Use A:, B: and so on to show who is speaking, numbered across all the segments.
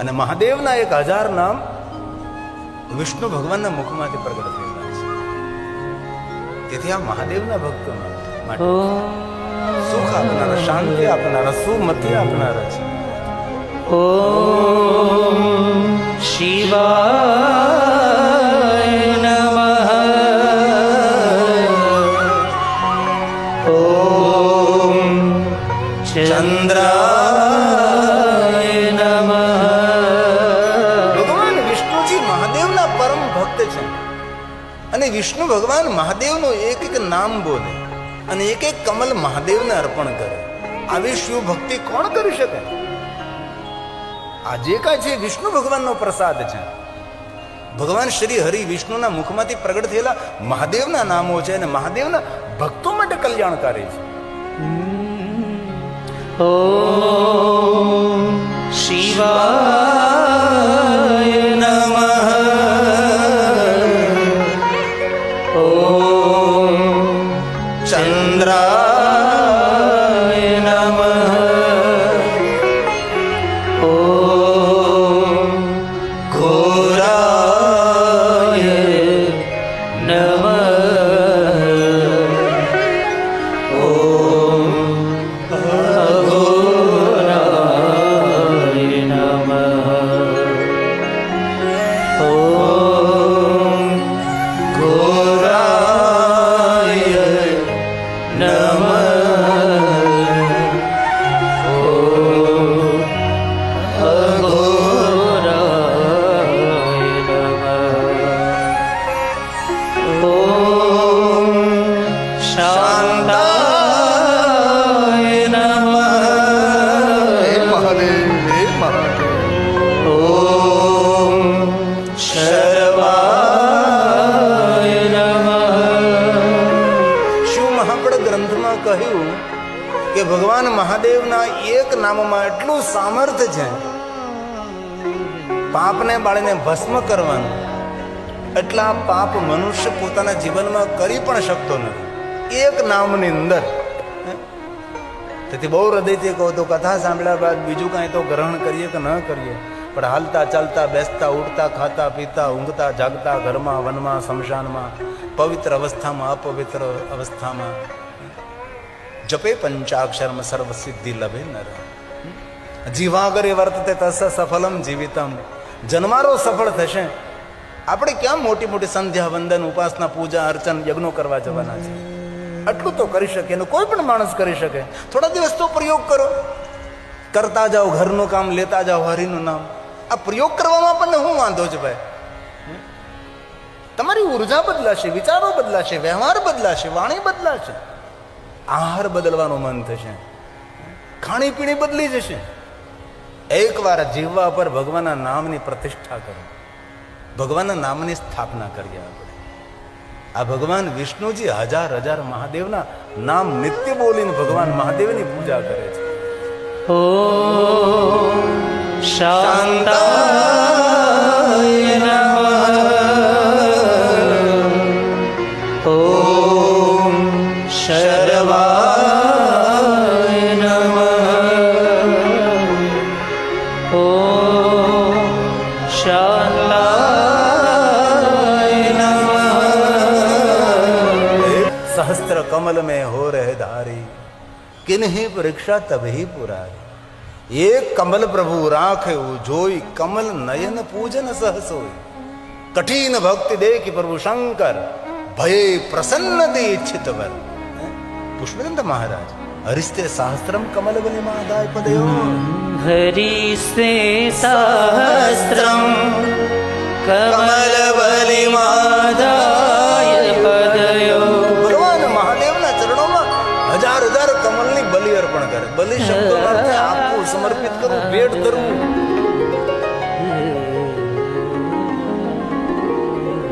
A: અને મહાદેવના એક હજાર નામ વિષ્ણુ ભગવાનના મુખમાંથી પ્રગટ થયેલા છે. તેથી આ મહાદેવના ભક્તો માટે સુખ આપનાર શાંતિ આપનાર સુમતિ આપનાર છે. ઓ શિવા. મહાદેવનું એક એક નામ બોલે અને એક એક કમલ મહાદેવને અર્પણ કરે આવી શિવ ભક્તિ કોણ કરી શકે આ કાંઈ છે વિષ્ણુ ભગવાનનો પ્રસાદ છે ભગવાન શ્રી હરિ વિષ્ણુના મુખમાંથી પ્રગટ થયેલા મહાદેવના નામો છે અને મહાદેવના ભક્તો માટે કલ્યાણકારી છે શિવા પાપને બાળીને ભસ્મ કરવાનું. એટલા પાપ મનુષ્ય પોતાના જીવનમાં કરી પણ શકતો નથી. એક નામની અંદર. તેથી બહુ હૃદયથી કહું તો કથા સાંભળ્યા બાદ બીજું કાંઈ તો ગ્રહણ કરીએ કે ન કરીએ. પણ હાલતા ચાલતા બેસતા, ઉઠતા, ખાતા, પીતા, ઊંઘતા, જાગતા, ઘરમાં, વનમાં, શમશાનમાં, પવિત્ર અવસ્થામાં, અપવિત્ર અવસ્થામાં. જપે પંચાક્ષરમાં સર્વસિદ્ધિ લભે નર. જીવાગરે વર્તતે તસ સફલમ જીવિતમ. જન્મારો સફળ થશે. આપણે ક્યાં મોટી મોટી સંધ્યા, વંદન, ઉપાસના, પૂજા, અર્ચન, યજ્ઞો કરવા જવાના છે? આટલું તો કરી શકે, એનું કોઈ પણ માણસ કરી શકે. થોડા દિવસ તો પ્રયોગ કરો. કરતા જાઓ, ઘરનું કામ લેતા જાઓ, હરિનું નામ. આ પ્રયોગ કરવામાં આપણને શું વાંધો છે ભાઈ? તમારી ઊર્જા બદલાશે, વિચારો બદલાશે, વ્યવહાર બદલાશે, વાણી બદલાશે. આહાર બદલવાનું મન થશે. ખાણીપીણી બદલી જશે. એકવાર જીવવા પર ભગવાનના નામની પ્રતિષ્ઠા કરો. ભગવાનના નામની સ્થાપના કરીએ આપણે. આ ભગવાન વિષ્ણુજી હજાર હજાર મહાદેવના નામ નિત્ય બોલીને ભગવાન મહાદેવની પૂજા કરે છે. ઓ શાંતા किन ही परीक्षा तब ही पुरारी। एक कमल प्रभु राख जोई, कमल नयन पूजन सहसोई कठिन भक्ति दे देख प्रभु शंकर, भय प्रसन्न दे इच्छित वर। पुष्पेंद्र महाराज हरिस्ते सहस्त्रम
B: कमल बने महादाय पदयो
A: हरिस्ते सहस्त्रम कमल बलि मादाय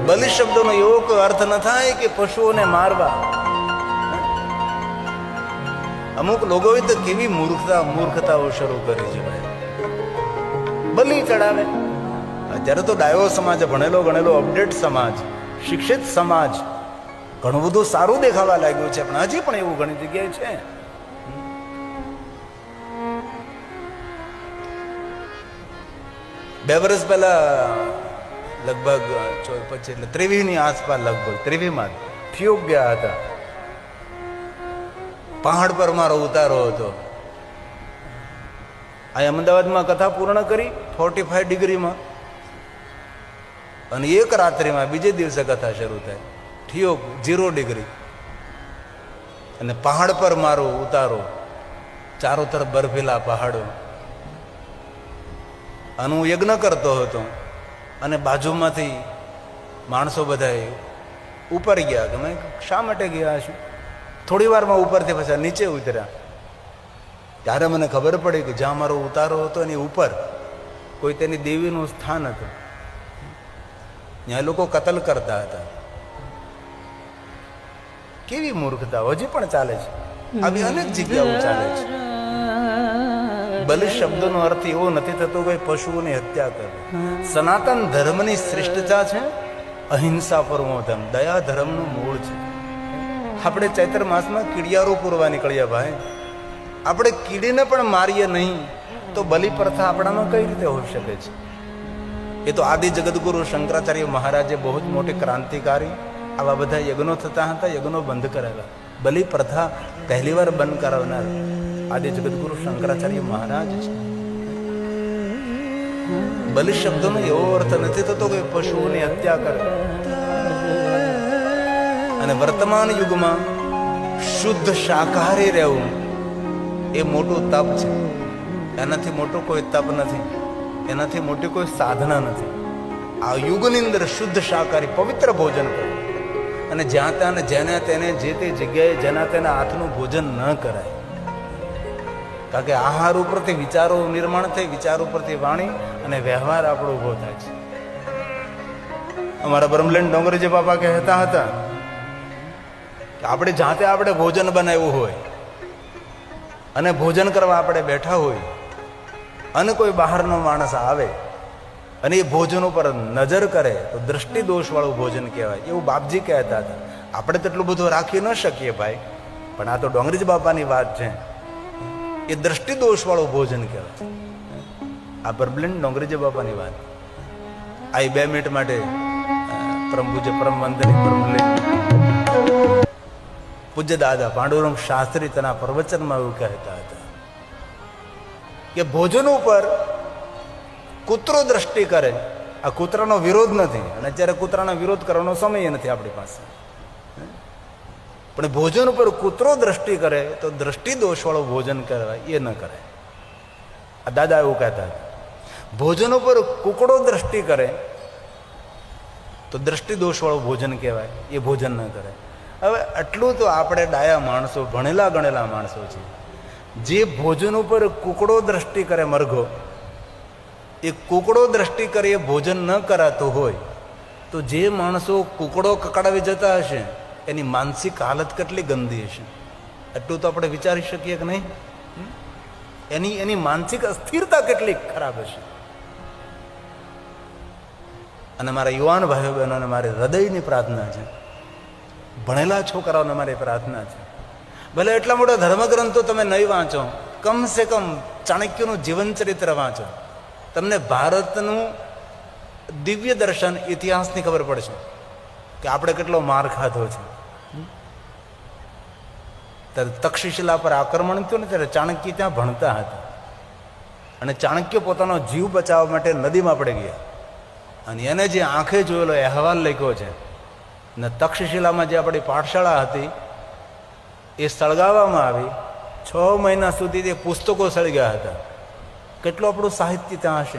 A: બલિ શબ્દનો એવો કોઈ અર્થ ન થાય કે પશુઓને મારવા. અમુક લોકોએ તો કેવી મૂર્ખતા મૂર્ખતાઓ શરૂ કરી છે ભાઈ. બલિ ચડાવે. અત્યારે તો ડાયો સમાજ, ભણેલો ગણેલો અપડેટ સમાજ, શિક્ષિત સમાજ, ઘણું બધું સારું દેખાવા લાગ્યું છે, પણ હજી પણ એવું ઘણી જગ્યાએ છે. બે વર્ષ પહેલા લગભગ પછી એટલે ત્રેવીસની આસપાસ લગભગ, ત્રેવીસમાં થિયોક ગયા હતા. પહાડ પર મારો ઉતારો હતો. અહીં અમદાવાદમાં કથા પૂર્ણ કરી ફોર્ટી ફાઈવ ડિગ્રીમાં. અને એક રાત્રિમાં બીજે દિવસે કથા શરૂ થાય. Theog zero degree. અને પહાડ પર મારો ઉતારો, ચારો તરફ બરફેલા પહાડો. અને હું યજ્ઞ કરતો હતો. અને બાજુમાંથી માણસો બધાએ ઉપર ગયા કે મેં શા માટે ગયા છું? થોડી વારમાં ઉપરથી પાછા નીચે ઉતર્યા. ત્યારે મને ખબર પડી કે જ્યાં મારો ઉતારો હતો એની ઉપર કોઈ તેની દેવીનું સ્થાન હતું. ત્યાં લોકો કતલ કરતા હતા. કેવી મૂર્ખતા, હજી પણ ચાલે છે. આવી અનેક જગ્યાઓ ચાલે છે. બલિ શબ્દનો અર્થ એવો નથી થતો કે પશુઓની હત્યા કરે. સનાતન ધર્મની શ્રેષ્ઠતા છે અહિંસા પરમો ધર્મ. દયા ધર્મનું મૂળ છે. આપણે ચૈત્ર માસમાં કીડિયારો પૂરવા નીકળ્યા ભાઈ. આપણે કીડીને પણ મારીએ નહીં તો બલિ પ્રથા આપણામાં કઈ રીતે હોઈ શકે છે? એ તો આદિ જગદગુરુ શંકરાચાર્ય મહારાજે બહુ જ મોટી ક્રાંતિકારી આવા બધા યજ્ઞો થતા હતા યજ્ઞો બંધ કરાવ્યા. બલિ પ્રથા પહેલી વાર બંધ કરાવનાર. આદિ જગદગુરુ શંકરાચાર્ય મહારાજ છે. બલિ શબ્દનો એવો અર્થ નથી થતો કે પશુઓની હત્યા કરે. અને વર્તમાન યુગમાં શુદ્ધ શાકાહારી રહેવું એ મોટું તપ છે. એનાથી મોટું કોઈ તપ નથી. એનાથી મોટી કોઈ સાધના નથી. આ યુગની અંદર શુદ્ધ શાકાહારી પવિત્ર ભોજન કરવું અને જ્યાં ત્યાં જેને તેને જે તે જગ્યાએ જેના તેના હાથનું ભોજન ન કરાય કારણ કે આહાર ઉપરથી વિચારો નિર્માણ થાય વિચાર ઉપરથી વાણી અને વ્યવહાર આપણો ઊભો થાય છે. અમારા બ્રહ્મલેન્ડ ડોંગરીજી બાપા કહેતા હતા કે આપણે જાતે આપણે ભોજન બનાવ્યું હોય અને ભોજન કરવા આપણે બેઠા હોય અને કોઈ બહારનો માણસ આવે અને એ ભોજન ઉપર નજર કરે, તો દ્રષ્ટિ દોષવાળું ભોજન કહેવાય. એવું બાપજી કહેતા હતા. આપણે તેટલું બધું રાખી ન શકીએ ભાઈ. પણ આ તો ડોંગરીજ બાપાની વાત છે. એ દ્રષ્ટિ દોષવાળું ભોજન કહેવાય. આ પરબ્લેન્ડ ડોંગરીજી બાપાની વાત. આ બે મિનિટ માટે અ, પરમ વંદની પૂજ્ય દાદા પાંડુરંગ શાસ્ત્રી તેના પ્રવચનમાં એવું કહેતા હતા કે ભોજન ઉપર કૂતરો દ્રષ્ટિ કરે. આ કૂતરાનો વિરોધ નથી. અને અત્યારે કૂતરાનો વિરોધ કરવાનો સમય નથી આપણી પાસે. પણ ભોજન ઉપર કૂતરો દ્રષ્ટિ કરે, તો દ્રષ્ટિ દોષવાળું ભોજન કહેવાય, એ ન કરાય આ દાદા એવું કહેતા હતા. ભોજન ઉપર કુકડો દ્રષ્ટિ કરે, તો દ્રષ્ટિ દોષવાળું ભોજન કહેવાય, એ ભોજન ન કરે. હવે આટલું તો આપણે ડાયા માણસો, ભણેલા ગણેલા માણસો છે જે ભોજન ઉપર કુકડો દ્રષ્ટિ કરે મરઘો, એ કુકડો દ્રષ્ટિ કરે, એ ભોજન ન કરાતું હોય, તો જે માણસો કુકડો કકડાવી જતા હશે એની માનસિક હાલત કેટલી ગંદી હશે? એટલું તો આપણે વિચારી શકીએ કે નહીં? એની એની માનસિક અસ્થિરતા કેટલી ખરાબ હશે? અને મારા યુવાન ભાઈઓ બહેનોને મારી હૃદયની પ્રાર્થના છે, ભણેલા છોકરાઓને મારી પ્રાર્થના છે. ભલે એટલા મોટા ધર્મગ્રંથો તમે નહીં વાંચો, કમસે કમ ચાણક્યનું જીવન ચરિત્ર વાંચો. તમને ભારતનું દિવ્ય દર્શન ઇતિહાસની ખબર પડશે કે આપણે કેટલો માર ખાધો છે. ત્યારે તક્ષશિલા પર આક્રમણ થયું ને ત્યારે ચાણક્ય ત્યાં ભણતા હતા. અને ચાણક્ય પોતાનો જીવ બચાવવા માટે નદીમાં પડી ગયા. અને એને જે આંખે જોયેલો અહેવાલ લખ્યો છે, ને તક્ષશિલામાં જે આપણી પાઠશાળા હતી, એ સળગાવવામાં આવી. છ મહિના સુધી તે પુસ્તકો સળગ્યા હતા. કેટલું આપણું સાહિત્ય ત્યાં હશે?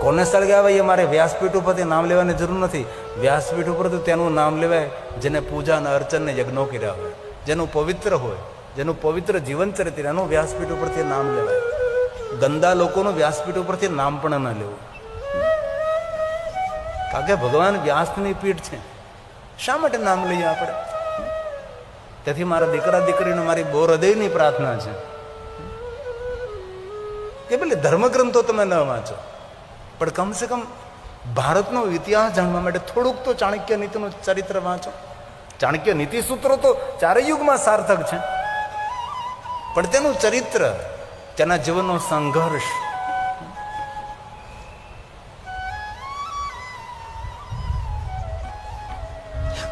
A: કોને સળગાવે એ મારે વ્યાસપીઠ ઉપરથી નામ લેવાની જરૂર નથી. વ્યાસપીઠ ઉપર તો તેનું નામ લેવાય, જેને પૂજા અને અર્ચન ને યજ્ઞો કર્યા હોય. જેનું પવિત્ર હોય, જેનું પવિત્ર જીવન ચરિત્ર, એનું વ્યાસપીઠ ઉપરથી નામ લેવાય. ગંદા લોકોનું વ્યાસપીઠ ઉપરથી નામ પણ ન લેવું. કારણ કે ભગવાન વ્યાસની પીઠ છે? શા માટે નામ લઈએ આપણે? તેથી મારા દીકરા દીકરીને મારી બહુ હૃદયની પ્રાર્થના છે. કે ભલે ધર્મગ્રંથો તમે ન વાંચો, પણ કમસે કમ ભારતનો ઇતિહાસ જાણવા માટે થોડુંક તો ચાણક્ય નીતિનું ચરિત્ર વાંચો. ચાણક્ય નીતિ સૂત્રો તો ચારે યુગમાં સાર્થક છે. પણ તેનું ચરિત્ર, તેના જીવનનો સંઘર્ષ,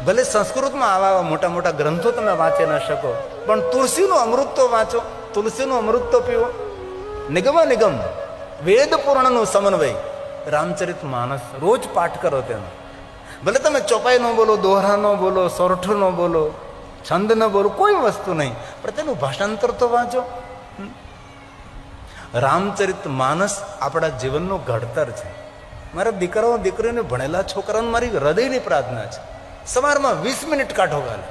A: ભલે સંસ્કૃતમાં આવા આવા મોટા મોટા ગ્રંથો તમે વાંચી ન શકો, પણ તુલસીનું અમૃત તો વાંચો. તુલસીનું અમૃત તો પીવો. નિગમ નિગમ વેદ પુરાણનું સમન્વય. રામચરિત માનસ રોજ પાઠ કરો તેનો. ભલે તમે ચોપાઈ ન બોલો, દોહરા ન બોલો, સોરઠો ન બોલો, છંદ ન બોલો, કોઈ વસ્તુ નહીં, પણ તેનું ભાષાંતર તો વાંચો. રામચરિત માનસ આપણા જીવનનું ઘડતર છે. મારા દીકરાઓ, દીકરીઓને ભણેલા છોકરાઓને મારી હૃદયની પ્રાર્થના છે. સવારમાં વીસ મિનિટ કાઢો ગાલે.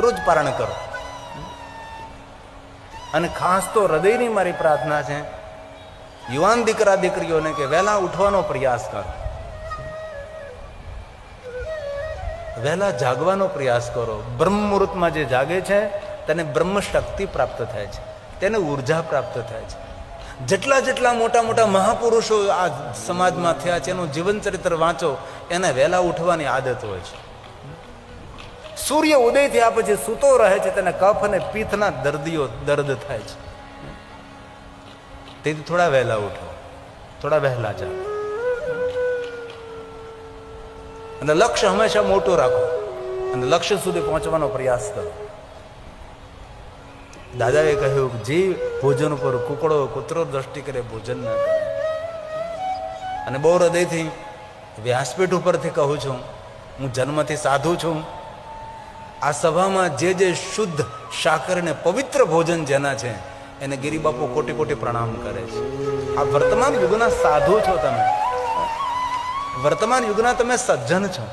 A: રોજ પારણ કરો. અને ખાસ તો હૃદયની મારી પ્રાર્થના છે યુવાન દીકરા દીકરીઓને કે વહેલા ઉઠવાનો પ્રયાસ કરો. વહેલા જાગવાનો પ્રયાસ કરો. બ્રહ્મ મુહૂર્તમાં જે જાગે છે, તેને બ્રહ્મ શક્તિ પ્રાપ્ત થાય છે. તેને ઊર્જા પ્રાપ્ત થાય છે. જેટલા જેટલા મોટા મોટા મહાપુરુષો આ સમાજમાં થયા છે, એનું જીવન ચરિત્ર વાંચો, એને વહેલા ઉઠવાની આદત હોય છે. સૂર્ય ઉદય થયા પછી સૂતો રહે છે, તેને કફ અને પિત્તના દર્દીઓ દર્દ થાય છે. તેથી થોડા વહેલા ઉઠો. થોડા વહેલા જાઓ. અને લક્ષ્ય હંમેશા મોટું રાખો. અને લક્ષ્ય સુધી પહોંચવાનો પ્રયાસ કરો. દાદાએ કહ્યું જે, ભોજન ઉપર કુકડો, કૂતરો દ્રષ્ટિ કરે, ભોજન ના અને બહુ હૃદયથી વ્યાસપીઠ ઉપરથી કહું છું, હું જન્મથી સાધુ છું. આ સભામાં જે જે શુદ્ધ સાકર ને પવિત્ર ભોજન જેના છે એને ગિરિબાપુ કોટી કોટી પ્રણામ કરે છે. આ વર્તમાન યુગના સાધુ છો તમે. વર્તમાન યુગના તમે સજ્જન છો.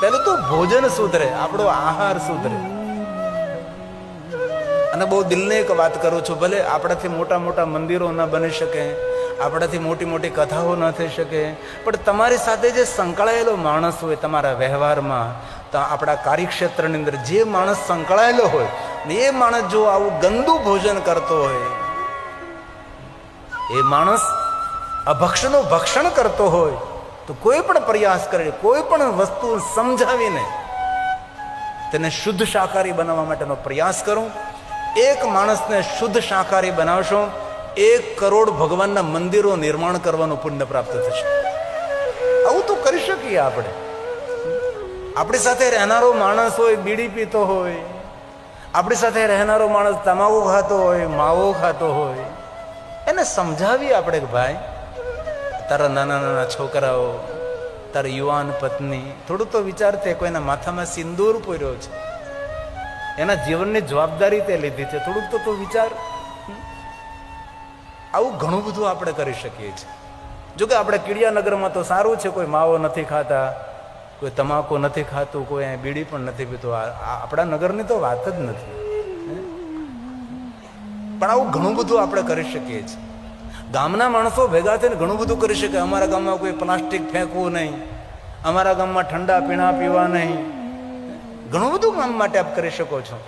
A: પહેલું તો ભોજન સુધરે, આપણો આહાર સુધરે. અને બહુ દિલને એક વાત કરું છું, ભલે આપણાથી મોટા મોટા મંદિરો ન બની શકે, આપણાથી મોટી મોટી કથાઓ ન થઈ શકે, પણ તમારી સાથે જે સંકળાયેલો માણસ હોય તમારા વ્યવહારમાં, તો આપણા કાર્યક્ષેત્રની અંદર જે માણસ સંકળાયેલો હોય એ માણસ જો આવું ગંદુ ભોજન કરતો હોય, એ માણસ અભક્ષનું ભક્ષણ કરતો હોય, તો કોઈ પણ પ્રયાસ કરે, કોઈ પણ વસ્તુ સમજાવીને તેને શુદ્ધ શાકાહારી બનાવવા માટેનો પ્રયાસ કરું. એક માણસને શુદ્ધ શાકાહારી બનાવશો, એક કરોડ ભગવાનના મંદિરો નિર્માણ કરવાનું પુણ્ય પ્રાપ્ત થશે. આવું તો કરી શકીએ આપણે. આપણી સાથે રહેનારો માણસ હોય, બીડી પીતો હોય આપણી સાથે રહેનારો માણસ તમાકુ ખાતો હોય, માવો ખાતો હોય, એને સમજાવીએ આપણે કે ભાઈ, તારા નાના નાના છોકરાઓ, તારી યુવાન પત્ની, થોડું તો વિચાર તે કોઈના માથામાં સિંદૂર પૂર્યો છે. એના જીવનની જવાબદારી તે લીધી છે. થોડુંક તો તું વિચાર. આવું ઘણું બધું આપણે કરી શકીએ છીએ. જોકે આપણે કીડિયાનગરમાં તો સારું છે, કોઈ માવો નથી ખાતા. કોઈ તમાકુ નથી ખાતું, કોઈ અહીંયા બીડી પણ નથી પીતું. આપણા નગરની તો વાત જ નથી. પણ આવું ઘણું બધું આપણે કરી શકીએ છીએ. ગામના માણસો ભેગા થઈને ઘણું બધું કરી શકે. અમારા ગામમાં કોઈ પ્લાસ્ટિક ફેંકવું નહીં. અમારા ગામમાં ઠંડા પીણા પીવા નહીં. ઘણું બધું કામ માટે આપ કરી શકો છો.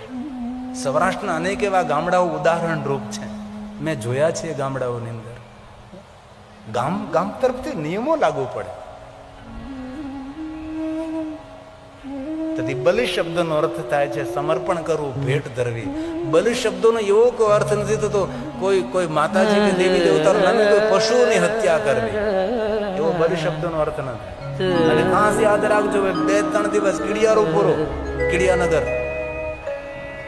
A: સૌરાષ્ટ્રના અનેક એવા ગામડાઓ ઉદાહરણ રૂપ છે. મેં જોયા છે ગામડાઓની અંદર. ગામ ગામ તરફથી નિયમો લાગુ પડે. તેથી બલિ શબ્દનો અર્થ થાય છે સમર્પણ કરવું, ભેટ ધરવી. બલિ શબ્દોનો એવો કોઈ અર્થ નથી થતો, કોઈ કોઈ માતાજી કે દેવી દેવતાનું નામે કોઈ પશુઓની હત્યા કરવી. એવો બલિ શબ્દનો અર્થ નથી અને ખાસ યાદ રાખજો બે, ત્રણ દિવસ કીડિયારો પૂરો. કીડિયાનગર.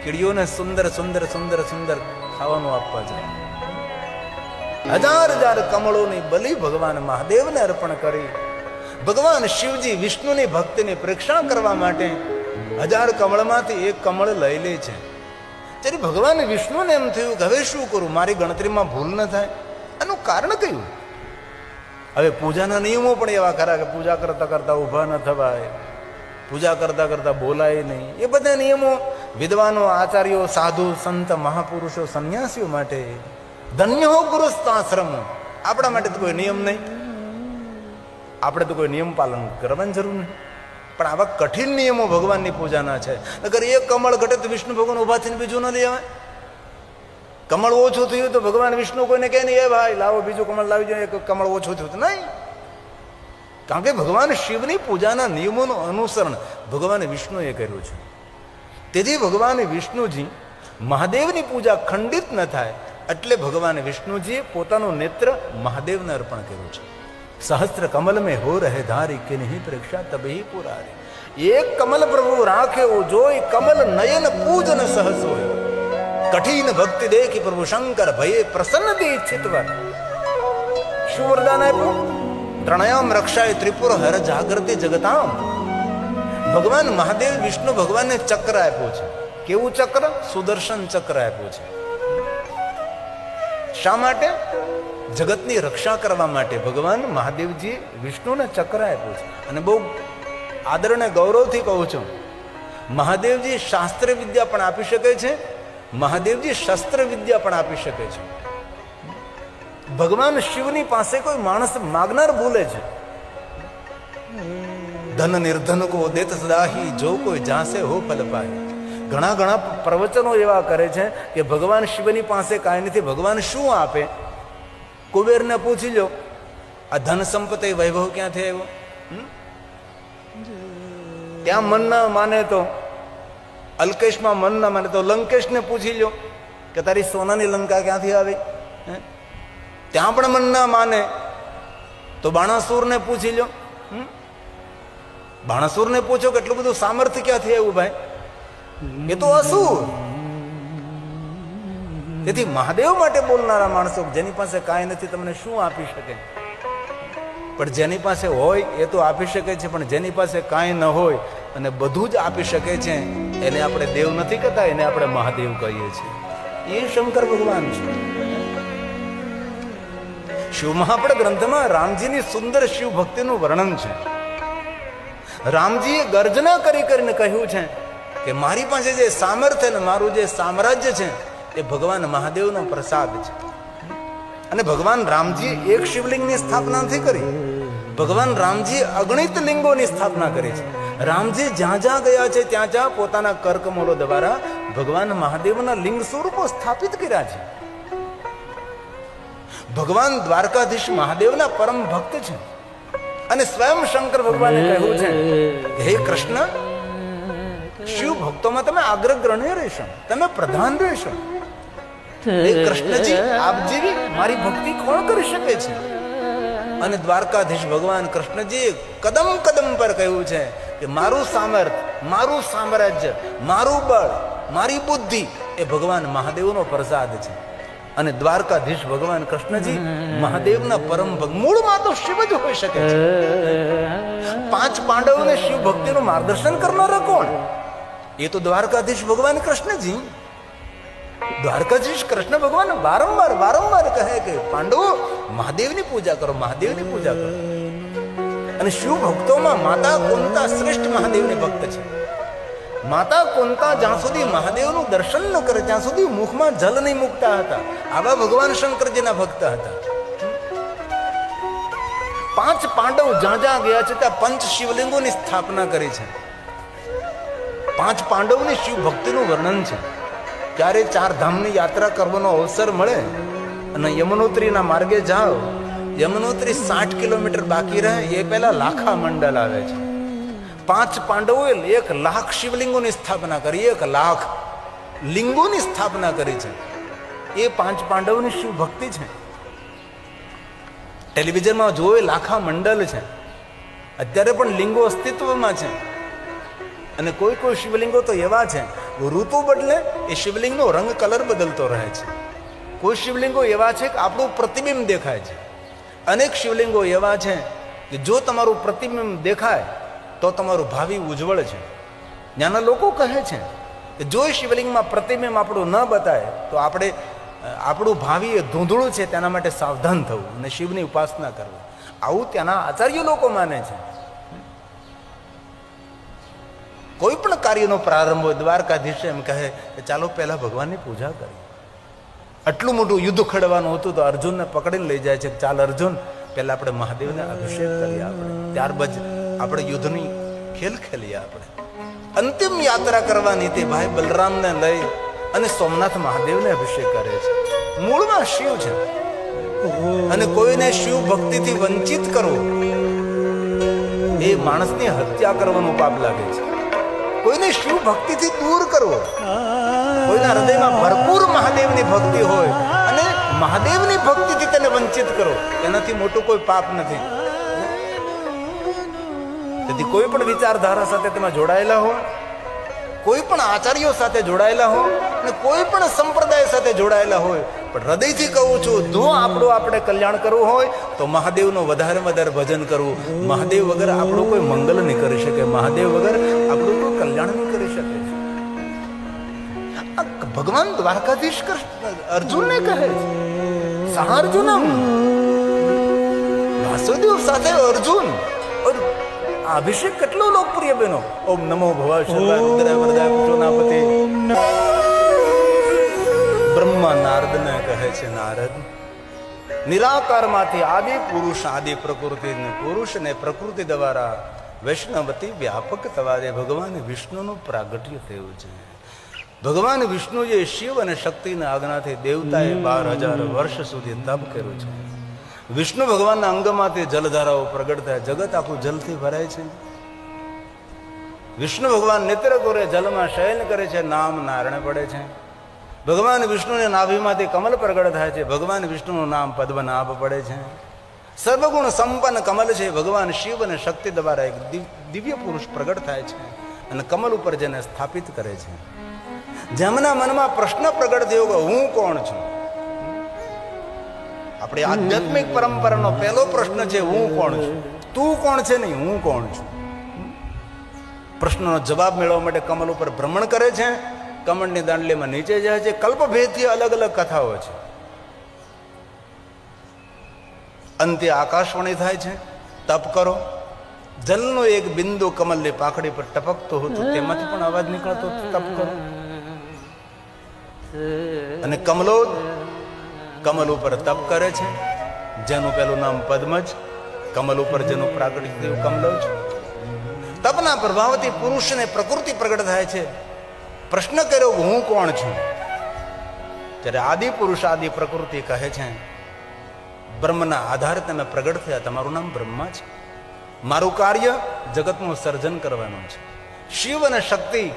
A: કીડીઓને સુંદર સુંદર સુંદર સુંદર ખાવાનું આપવા જાય. હજાર હજાર કમળોની બલિ ભગવાન મહાદેવને અર્પણ કરી. ભગવાન શિવજી વિષ્ણુની ભક્તિની પરીક્ષા કરવા માટે હજાર કમળમાંથી એક કમળ લઈ લે છે. ત્યારે ભગવાન વિષ્ણુને એમ થયું કે હવે શું કરું? મારી ગણતરીમાં ભૂલ ન થાય. આનું કારણ કયું? હવે પૂજાના નિયમો પણ એવા ખરા કે પૂજા કરતા કરતા ઊભા ન થવાય. પૂજા કરતા કરતા બોલાય નહીં. એ બધા નિયમો વિદ્વાનો, આચાર્યો, સાધુ, સંત, મહાપુરુષો, સંન્યાસીઓ માટે ધન્ય હો પુરુષાશ્રમ. આપણા માટે તો કોઈ નિયમ નહીં. આપણે તો કોઈ નિયમ પાલન કરવાની જરૂર નહીં પણ આવા કઠિન નિયમો ભગવાનની પૂજાના છે. અગર એક કમળ ઘટે તો વિષ્ણુ ભગવાન ઊભા થઈને બીજું ન લઈ આવે. કમળ ઓછું થયું તો ભગવાન વિષ્ણુ કોઈને કહે નહીં, એ ભાઈ, લાવો બીજું કમળ લાવી જાય કમળ ઓછું થયું તો નહીં. કારણ કે ભગવાન શિવની પૂજાના નિયમોનું અનુસરણ ભગવાન વિષ્ણુએ કર્યું છે. તેથી ભગવાન વિષ્ણુજી મહાદેવની પૂજા ખંડિત ન થાય એટલે ભગવાન વિષ્ણુજીએ પોતાનું નેત્ર મહાદેવને અર્પણ કર્યું છે. સહસ્ત્ર કમલ મેં હો રહે ધારી કે નહીં પરીક્ષા તબહી પુરારી એક કમલ પ્રભુ રાખે ઓ જોઈ કમલ નયન પૂજન સહસ હોય કઠિન ભક્તિ દેખી પ્રભુ શંકર ભયે પ્રસન્ન દી ચિતવર શું વરદાન આપ્યું ત્રણયામ રક્ષાય ત્રિપુર હર જાગૃતિ જગતામ ભગવાન મહાદેવ વિષ્ણુ ભગવાનને ચક્ર આપ્યું છે કેવું ચક્ર સુદર્શન ચક્ર આપ્યું છે શા માટે જગતની રક્ષા કરવા માટે ભગવાન મહાદેવજી વિષ્ણુને ચક્ર આપ્યું છે. અને બહુ આદર અને ગૌરવથી કહું છું, મહાદેવજી શાસ્ત્ર વિદ્યા પણ આપી શકે છે, મહાદેવજી શસ્ત્ર વિદ્યા પણ આપી શકે છે. ભગવાન શિવની પાસે કોઈ માણસ માગનાર ભૂલે છે. ધન નિર્ધન કો દેત સદાહી, જો કોઈ જાસે હો ફલ પાય. ઘણા ઘણા પ્રવચનો એવા કરે છે કે ભગવાન શિવની પાસે કાંઈ નથી, ભગવાન શું આપે? કુબેરને પૂછી લો આ ધન સંપત્તિ વૈભવ ક્યાંથી આવ્યો? ત્યાં મન ના માને તો, અલ્કેશમાં મન ના માને તો લંકેશને પૂછી લો કે તારી સોનાની લંકા ક્યાંથી આવી? ત્યાં પણ મન ના માને તો બાણાસુરને પૂછી લો? બાણાસુરને પૂછો કે એટલું બધું સામર્થ્ય ક્યાંથી આવ્યું ભાઈ એ તો અસુર તેથી મહાદેવ માટે બોલનારા માણસો જેની પાસે કાંઈ નથી, તમને શું આપી શકે? પણ જેની પાસે હોય એ તો આપી શકે છે, પણ જેની પાસે કાંઈ ન હોય અને બધું જ આપી શકે છે, એને આપણે દેવ નથી કહેતા, એને આપણે મહાદેવ કહીએ છીએ. એ શંકર ભગવાન છે. શિવ મહાપડ ગ્રંથમાં રામજીની સુંદર શિવ ભક્તિનું વર્ણન છે. રામજીએ ગર્જના કરી કરીને કહ્યું છે કે મારી પાસે જે સામર્થ્ય ને મારું જે સામ્રાજ્ય છે એ ભગવાન મહાદેવનો પ્રસાદ છે. અને ભગવાન રામજી એક શિવલિંગની સ્થાપના નથી કરી. ભગવાન રામજી અગણિત લિંગોની સ્થાપના કરી છે. રામજી જ્યાં જ્યાં ગયા છે, ત્યાં જ્યાં પોતાના કર્કમોલો દ્વારા ભગવાન મહાદેવના લિંગ સ્વરૂપો સ્થાપિત કર્યા છે. ભગવાન દ્વારકાધીશ મહાદેવના પરમ ભક્ત છે. અને સ્વયં શંકર ભગવાને કહ્યું છે, હે કૃષ્ણ, શિવ ભક્તોમાં તમે અગ્રગ્રણ્ય રહેશો, તમે પ્રધાન રહેશો. કૃષ્ણજી આપ જેવી મારી ભક્તિ કોણ કરી શકે છે? અને દ્વારકાધીશ ભગવાન કૃષ્ણજી કદમ કદમ પર કહ્યું છે કે મારું સામર્થ મારું સામ્રાજ્ય મારું બળ મારી બુદ્ધિ એ ભગવાન મહાદેવનો પ્રસાદ છે. અને દ્વારકાધીશ ભગવાન કૃષ્ણજી મહાદેવના પરમ મૂળમાં તો શિવ જ હોઈ શકે છે. પાંચ પાંડવોને શિવ ભક્તિનું માર્ગદર્શન કરનારા કોણ? એ તો દ્વારકાધીશ ભગવાન કૃષ્ણજી. દ્વારકાધીશ કૃષ્ણ ભગવાન વારંવાર વારંવાર કહે કે, પાંડવો, મહાદેવની પૂજા કરો, મહાદેવની પૂજા કરો. અને શિવ ભક્તોમાં માતા કુંતા શ્રેષ્ઠ મહાદેવની ભક્ત છે. માતા કુંતા જ્યાં સુધી મહાદેવનું દર્શન ન કરે, ત્યાં સુધી મુખમાં જલ નહીં મૂકતા હતા. આવા ભગવાન શંકરજીના ભક્ત હતા. પાંચ પાંડવ જ્યાં જ્યાં ગયા છે, ત્યાં પંચ શિવલિંગોની સ્થાપના કરી છે. પાંચ પાંડવની શિવ ભક્તિનું વર્ણન છે. ત્યારે ચાર ધામની યાત્રા કરવાનો અવસર મળે અને યમનોત્રીના માર્ગે જાઓ, યમનોત્રી સાઠ કિલોમીટર બાકી રહે, એ પહેલા લાખા મંડળ આવે છે. પાંચ પાંડવોએ એક લાખ શિવલિંગોની સ્થાપના કરી, એક લાખ લિંગોની સ્થાપના કરી છે. એ પાંચ પાંડવોની શિવ ભક્તિ છે. ટેલિવિઝનમાં જોવે લાખા મંડળ છે. અત્યારે પણ લિંગો અસ્તિત્વમાં છે. અને કોઈ કોઈ શિવલિંગો તો એવા છે ઋતુ બદલે એ શિવલિંગનો રંગ કલર બદલતો રહે છે. કોઈ શિવલિંગો એવા છે કે આપણું પ્રતિબિંબ દેખાય છે. અનેક શિવલિંગો એવા છે કે જો તમારું પ્રતિબિંબ દેખાય, તો તમારું ભાવિ ઉજ્જવળ છે. ત્યાંના લોકો કહે છે કે જો એ શિવલિંગમાં પ્રતિબિંબ આપણું ન બતાય, તો આપણે આપણું ભાવિ એ ધૂંધળું છે, તેના માટે સાવધાન થવું અને શિવની ઉપાસના કરવી. આવું ત્યાંના આચાર્ય લોકો માને છે. કોઈ પણ કાર્યનો પ્રારંભ હોય, દ્વારકાધીશ એમ કહે કે ચાલો પહેલાં ભગવાનની પૂજા કરી આટલું મોટું યુદ્ધ ખડવાનું હતું તો અર્જુનને પકડીને લઈ જાય છે ચાલ અર્જુન, પહેલાં આપણે મહાદેવને અભિષેક કરીએ આપણે. ત્યારબાદ આપણે યુદ્ધની ખેલ ખેલીએ આપણે. અંતિમ યાત્રા કરવાની તે ભાઈ બલરામને લઈ અને સોમનાથ મહાદેવને અભિષેક કરે છે. મૂળમાં શિવ છે. અને કોઈને શિવ ભક્તિથી વંચિત કરવો એ માણસની હત્યા કરવાનું પાપ લાગે છે. કોઈને શિવ ભક્તિથી દૂર કરવો? કોઈના હૃદયમાં ભરપૂર મહાદેવની ભક્તિ હોય અને મહાદેવની ભક્તિથી તેને વંચિત કરો. એનાથી મોટું કોઈ પાપ નથી. તેથી કોઈ પણ વિચારધારા સાથે તમે જોડાયેલા હો, કોઈ પણ આચાર્યો સાથે જોડાયેલા હો અને કોઈ પણ સંપ્રદાય સાથે જોડાયેલા હોય. પણ હૃદયથી કહું છું, જો આપણું આપણે કલ્યાણ કરવું હોય, તો મહાદેવનું વધારે વધારે ભજન કરવું. મહાદેવ વગર આપણું કોઈ મંગલ નહીં કરી શકે. મહાદેવ વગર આપણું કલ્યાણ કરી શકે છે. ભગવાન દ્વારકાધીશ અર્જુનને કહે છે, સહાર્જુનમ. વાસુદેવ સાથે અર્જુન અભિષેક કેટલો લોકપ્રિય બનો ઓમ નમો ભવા શર્વા રુદ્રાય વરદાય પુત્રોનાપતિ બ્રહ્મા નારદને કહે છે, નારદ, નિરાકારમાંથી આદિ પુરુષ, આદિ પ્રકૃતિ પુરુષ ને પ્રકૃતિ દ્વારા વૈષ્ણવતી વ્યાપક તવારે ભગવાન વિષ્ણુનું પ્રાગટ્ય થયું છે. ભગવાન વિષ્ણુએ શિવ અને શક્તિના આજ્ઞાથી દેવતાએ બાર હજાર વર્ષ સુધી તપ કર્યું છે. વિષ્ણુ ભગવાનના અંગમાંથી જલધારાઓ પ્રગટ થાય જગત આખું જલથી ભરાય છે. વિષ્ણુ ભગવાન નેત્ર કોરે જલમાં શયન કરે છે નામ નારાયણ પડે છે. ભગવાન વિષ્ણુને નાભીમાંથી કમલ પ્રગટ થાય છે ભગવાન વિષ્ણુનું નામ પદ્મનાભ પડે છે. સર્વગુણ સંપન્ન કમલ છે. ભગવાન શિવ અને શક્તિ દ્વારા એક દિવ- દિવ્ય પુરુષ પ્રગટ થાય છે અને કમલ ઉપર જેને સ્થાપિત કરે છે. જેમના મનમાં પ્રશ્ન પ્રગટ થયો કે હું કોણ છું? આપણી આધ્યાત્મિક પરંપરાનો પહેલો પ્રશ્ન છે, હું કોણ છું? તું કોણ છે નહીં, હું કોણ છું? પ્રશ્નનો જવાબ મેળવવા માટે કમલ ઉપર ભ્રમણ કરે છે. કમળની દાંડલીમાં નીચે જાય છે. કલ્પભેદથી અલગ અલગ કથાઓ છે. અંતે આકાશવાણી થાય છે. તપ કરો. જલનો એક બિંદુ કમલની પાખડી પર ટપકતો હતો તેમાંથી પણ અવાજ નીકળતો તપ કરો. અને કમલો કમલ ઉપર તપ કરે છે. જેનું પેલું નામ પદ્મજ, કમલ ઉપર જેનું પ્રાગટ્ય થયું કમલજ. તપના પ્રભાવથી પુરુષને પ્રકૃતિ પ્રગટ થાય છે. પ્રશ્ન કર્યો હું કોણ છું? ત્યારે આદિ પુરુષ આદિ પ્રકૃતિ કહે છે બ્રહ્મના આધારે તમે પ્રગટ થયા. તમારું નામ બ્રહ્મા છે. મારું કાર્ય જગતનું સર્જન કરવાનું છે. શિવ અને શક્તિ,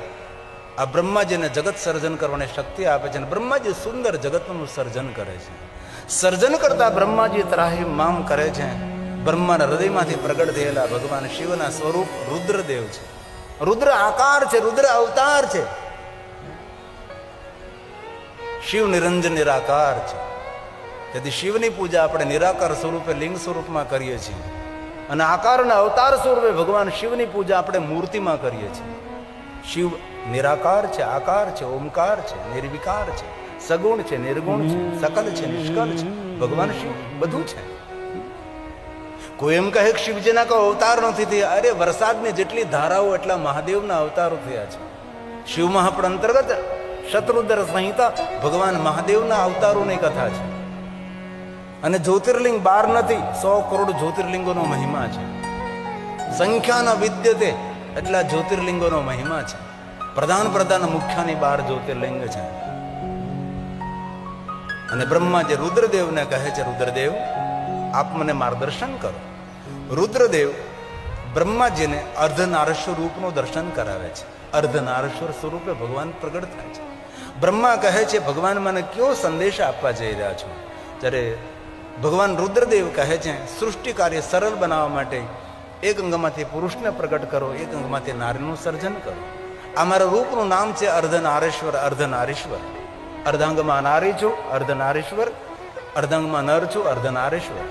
A: આ બ્રહ્માજીને જગત સર્જન કરવાની શક્તિ આપે છે અને બ્રહ્માજી સુંદર જગતનું સર્જન કરે છે. સર્જન કરતા બ્રહ્માજી ત્રાહી મામ કરે છે. બ્રહ્માના હૃદયમાંથી પ્રગટ થયેલા ભગવાન શિવના સ્વરૂપ રુદ્રદેવ છે. રુદ્ર આકાર છે, રુદ્ર અવતાર છે. શિવ નિરંજન નિરાકાર છે. તેથી શિવની પૂજા આપણે નિરાકાર સ્વરૂપે, લિંગ સ્વરૂપમાં કરીએ છીએ. અને આકારના અવતાર સ્વરૂપે ભગવાન શિવની પૂજા આપણે મૂર્તિમાં કરીએ છીએ. શિવ નિરાકાર છે, આકાર છે, ઓમકાર છે, નિર્વિકાર છે, સગુણ છે, નિર્ગુણ છે, સકલ છે, નિષ્કલ છે, ભગવાન શિવ બધું છે. કોઈ એમ કહે કે શિવજીના કોઈ અવતાર નથી થયા? અરે વરસાદની જેટલી ધારાઓ એટલા મહાદેવના અવતારો થયા છે. શિવ મહાપણ અંતર્ગત શત્રુદર સંહિતા ભગવાન મહાદેવના અવતારોની કથા છે. અને જ્યોતિર્લિંગ બાર નથી, સો કરોડ જ્યોતિર્લિંગોનો મહિમા છે. સંખ્યાના વિદ્યતે એટલા જ્યોતિર્લિંગોનો મહિમા છે. પ્રધાન પ્રધાન મુખ્યની બાર જ્યોતિર્લિંગ છે. અને બ્રહ્મા જે રુદ્રદેવને કહે છે, રુદ્રદેવ, આપ મને માર્ગદર્શન કરો. રુદ્રદેવ બ્રહ્માજીને અર્ધનારેશ્વર રૂપનું દર્શન કરાવે છે. અર્ધનારેશ્વર સ્વરૂપે ભગવાન પ્રગટ થાય છે. બ્રહ્મા કહે છે, ભગવાન મને કયો સંદેશ આપવા જઈ રહ્યા છો? જ્યારે ભગવાન રુદ્રદેવ કહે છે, સૃષ્ટિ કાર્ય સરળ બનાવવા માટે એક અંગમાંથી પુરુષને પ્રગટ કરો, એક અંગમાંથી નારીનું સર્જન કરો. આ મારા રૂપનું નામ છે અર્ધનારેશ્વર અર્ધનારેશ્વર. અર્ધાંગમાં નારી છું, અર્ધનારેશ્વર. અર્ધાંગમાં નર છું, અર્ધનારેશ્વર.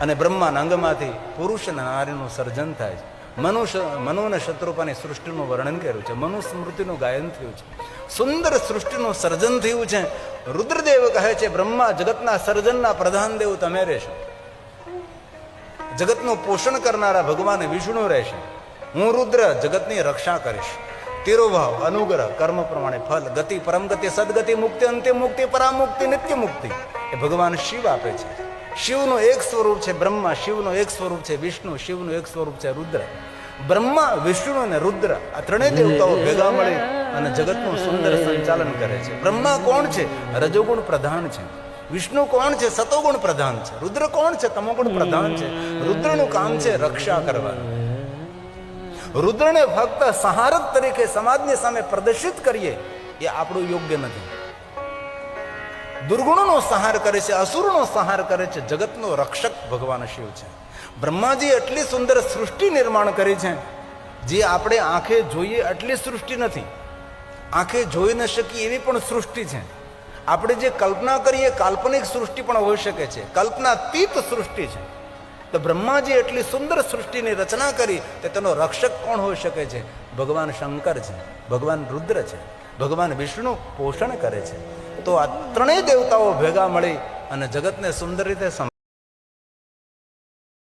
A: અને બ્રહ્માના અંગમાંથી પુરુષ અને નારીનું સર્જન થાય છે. મનુ અને શત્રુપાની સૃષ્ટિનું વર્ણન કર્યું છે. મનુ સ્મૃતિનું ગાયન થયું છે. સુંદર સૃષ્ટિનું સર્જન થયું છે. રુદ્રદેવ કહે છે, બ્રહ્મા, જગતના સર્જનના પ્રધાન દેવ તમે રહેશો. જગતનું પોષણ કરનારા ભગવાન વિષ્ણુ રહેશે. હું રુદ્ર, જગતની રક્ષા કરીશ. તિરુભાવ, અનુગ્રહ, કર્મ પ્રમાણે ફલ, ગતિ, પરમ ગતિ, સદગતિ, મુક્તિ અંતિમ મુક્તિ પરામુક્તિ નિત્ય મુક્તિ એ ભગવાન શિવ આપે છે. શિવનું એક સ્વરૂપ છે બ્રહ્મા, શિવનું એક સ્વરૂપ છે વિષ્ણુ, શિવનું એક સ્વરૂપ છે રુદ્ર. બ્રહ્મા, વિષ્ણુ અને રુદ્ર આ ત્રણેય દેવતાઓ ભેગા મળે અને જગતનું સુંદર સંચાલન કરે છે. બ્રહ્મા કોણ છે? રજોગુણ પ્રધાન છે. વિષ્ણુ કોણ છે? સતોગુણ પ્રધાન છે. રુદ્ર કોણ છે? તમોગુણ પ્રધાન છે. રુદ્રનું કામ છે રક્ષા કરવાનું રુદ્રને ફક્ત સહારક તરીકે સમાજની સામે પ્રદર્શિત કરીએ એ આપણું યોગ્ય નથી. દુર્ગુણોનો સંહાર કરે છે, અસુરનો સંહાર કરે છે, જગતનો રક્ષક ભગવાન શિવ છે. બ્રહ્માજી એટલી સુંદર સૃષ્ટિ નિર્માણ કરી છે, જે આપણે આંખે જોઈએ એટલી સૃષ્ટિ નથી. આંખે જોઈ ન શકીએ એવી પણ સૃષ્ટિ છે. આપણે જે કલ્પના કરીએ, કાલ્પનિક સૃષ્ટિ પણ હોઈ શકે છે. કલ્પનાતીત સૃષ્ટિ છે. તો બ્રહ્માજી એટલી સુંદર સૃષ્ટિની રચના કરી તે તેનો રક્ષક કોણ હોઈ શકે છે? ભગવાન શંકર છે, ભગવાન રુદ્ર છે, ભગવાન વિષ્ણુ પોષણ કરે છે. તો આ ત્રણેય દેવતાઓ ભેગા મળી અને જગતને સુંદર રીતે સંભાળ